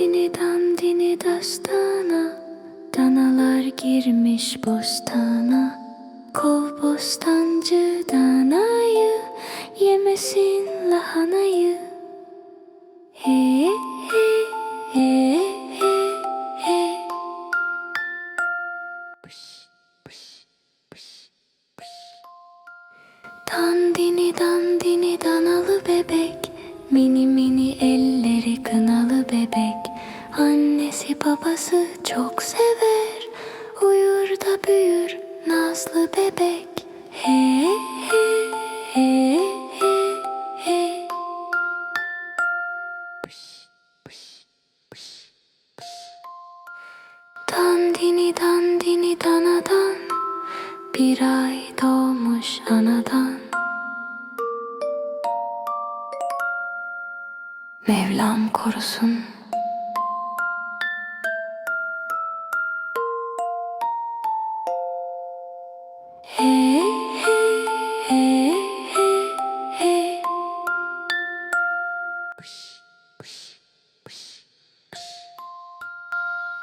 Dandini dandini dastana Danalar girmiş bostana. Kov bostancı danayı Yemesin lahanayı. He he he he he. Dandini dandini danalı bebek. Mini mini elleri kınalı bebek Annesi babası çok sever. Uyur da büyür nazlı bebek. He he he he he. Dandini dandini danadan. Bir ay doğmuş anadan. Mevlam korusun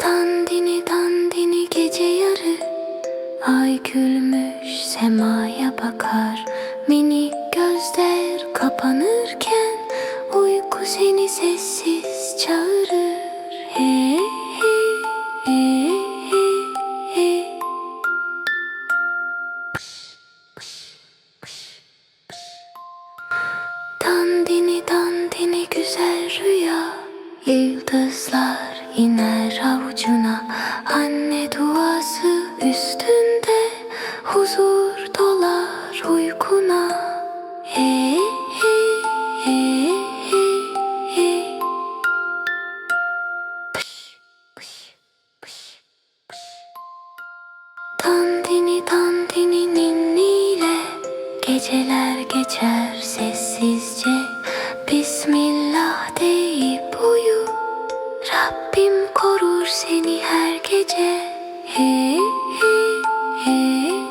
Dandini dandini gece yarı. Ay gülmüş semaya bakar. Minik gözler kapanırken Uyku seni sessiz çağırır. He Yıldızlar iner avucuna. Anne duası üstünde Huzur dolar uykuna. He he he he he Dandini dandini ninniyle Geceler geçer sessizce Rabbim korur seni her gece. Hey, hey, hey.